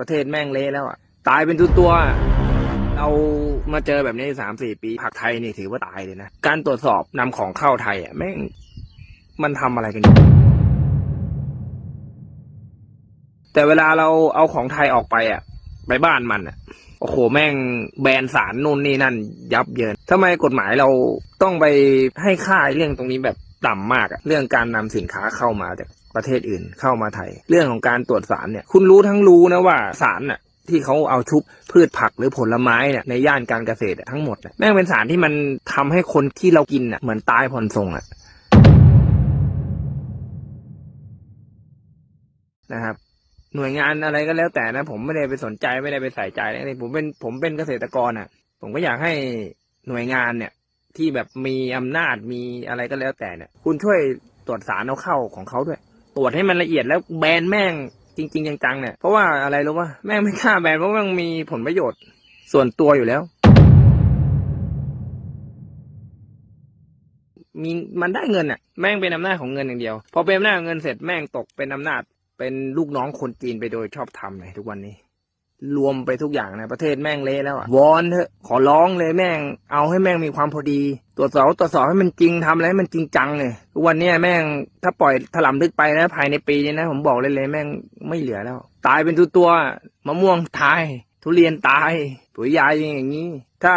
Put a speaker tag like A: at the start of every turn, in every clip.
A: ประเทศแม่งเละแล้วอะ ตายเป็นตัวตัวๆอะเรามาเจอแบบนี้สามสี่ปีผักไทยนี่ถือว่าตายเลยนะ การตรวจสอบนำของเข้าไทยอะแม่งมันทำอะไรกันอยู่แต่เวลาเราเอาของไทยออกไปอะ ไปบ้านมันอะโอ้โหแม่งแบนสารนู่นนี่นั่น ยับเยินทำไมกฎหมายเราต้องไปให้ค่าเรื่องตรงนี้แบบต่ำมากอะเรื่องการนำสินค้าเข้ามาจาก ประเทศอื่นเข้ามาไทย เรื่องของการตรวจสารเนี่ยคุณรู้ทั้งรู้นะว่าสารน่ะที่เขาเอาชุบพืชผักหรือผลไม้เนี่ยในย่านการเกษตรทั้งหมดน่ะแม่งเป็นสารที่มันทำให้คนที่เรากินอะเหมือนตายผ่อนทรงอะนะครับหน่วยงานอะไรก็แล้วแต่นะ ผมไม่ได้ไปสนใจไม่ได้ไปใส่ใจอะไรผมเป็นผมเป็นเกษตรกรอะ ผมก็อยากให้หน่วยงานเนี่ย ที่แบบมีอำนาจมีอะไรก็แล้วแต่เนี่ย คุณช่วยตรวจสารเอาเข้าของเขาด้วย ตรวจให้มันละเอียดแล้วแบนแม่งจริง ๆ จังๆเนี่ยเพราะว่าอะไรรู้ป่ะแม่งไม่กล้าแบนเพราะมันมีผลประโยชน์ส่วนตัวอยู่แล้ว มีมันได้เงินอะ แม่งเป็นอำนาจของเงินอย่างเดียว พอเป็นอำนาจเงินเสร็จแม่งตกเป็นอำนาจเป็นลูกน้องคนจีนไปโดยชอบทำเลยทุกวันนี้ รวมไปทุกอย่างในประเทศแม่งเละแล้วอะวอนเถอะขอร้องเลยแม่ง เอาให้แม่งมีความพอดี ตรวจสอบตรวจสอบให้มันจริงทำอะไรให้มันจริงจังเลยทุกวันเนี้ยแม่งถ้าปล่อยถลำลึกไปนะภายในปีนี้นะ ผมบอกเลยเลยแม่งไม่เหลือแล้ว ตายเป็นตัวตัวมะม่วงตาย ทุเรียนตายปุ๋ยยาอย่างนี้ ถ้า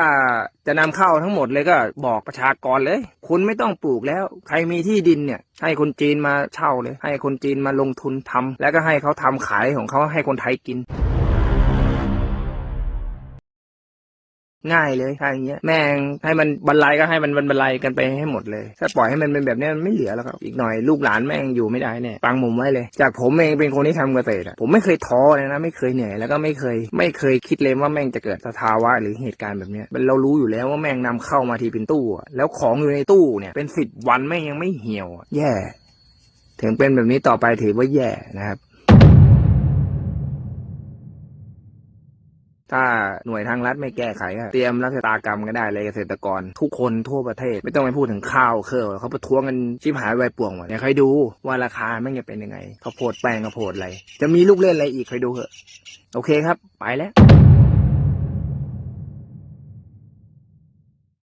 A: จะนำเข้าทั้งหมดเลยก็บอกประชากรเลย คุณไม่ต้องปลูกแล้ว ใครมีที่ดินเนี่ย ให้คนจีนมาเช่าเลย ให้คนจีนมาลงทุนทำแล้วก็ให้เขาทำขายของเขาให้คนไทยกิน ง่ายเลยถ้าอย่างเงี้ยแม่งให้มันบรรลัยก็ให้มันบรรลัยกันไปให้หมดเลย ถ้าปล่อยให้มันเป็นแบบนี้มันไม่เหลือแล้วครับอีกหน่อยลูกหลานแม่งอยู่ไม่ได้แน่ฟังผมไว้เลย จากผมเองเป็นคนที่ทำเกษตรอะผมไม่เคยท้อเลยนะไม่เคยเหนื่อยแล้วก็ไม่เคย ไม่เคยคิดเลยว่าแม่งจะเกิดสภาวะหรือเหตุการณ์แบบเนี้ยเรารู้อยู่แล้วว่าแม่งนำเข้ามาทีเป็นตู้แล้วของอยู่ในตู้เนี่ยเป็นสิบวันแม่งยังไม่เหี่ยวแย่ ถึงเป็นแบบนี้ต่อไปถือว่าแย่นะครับ ถ้าหน่วยทางรัฐไม่แก้ไขก็เตรียมรัฐตากรรมก็ได้เลยเกษตรกร ทุกคนทั่วประเทศไม่ต้องไปพูดถึงข้าวเครือเขาประท้วงกันชิบหายไวป่วงหมดเนี่ยใครดูว่าราคาแม่งจะเป็นยังไงข้าวโพดแปลงข้าวโพดอะไร จะมีลูกเล่นอะไรอีกใครดูเหอะ โอเคครับ ไปแล้ว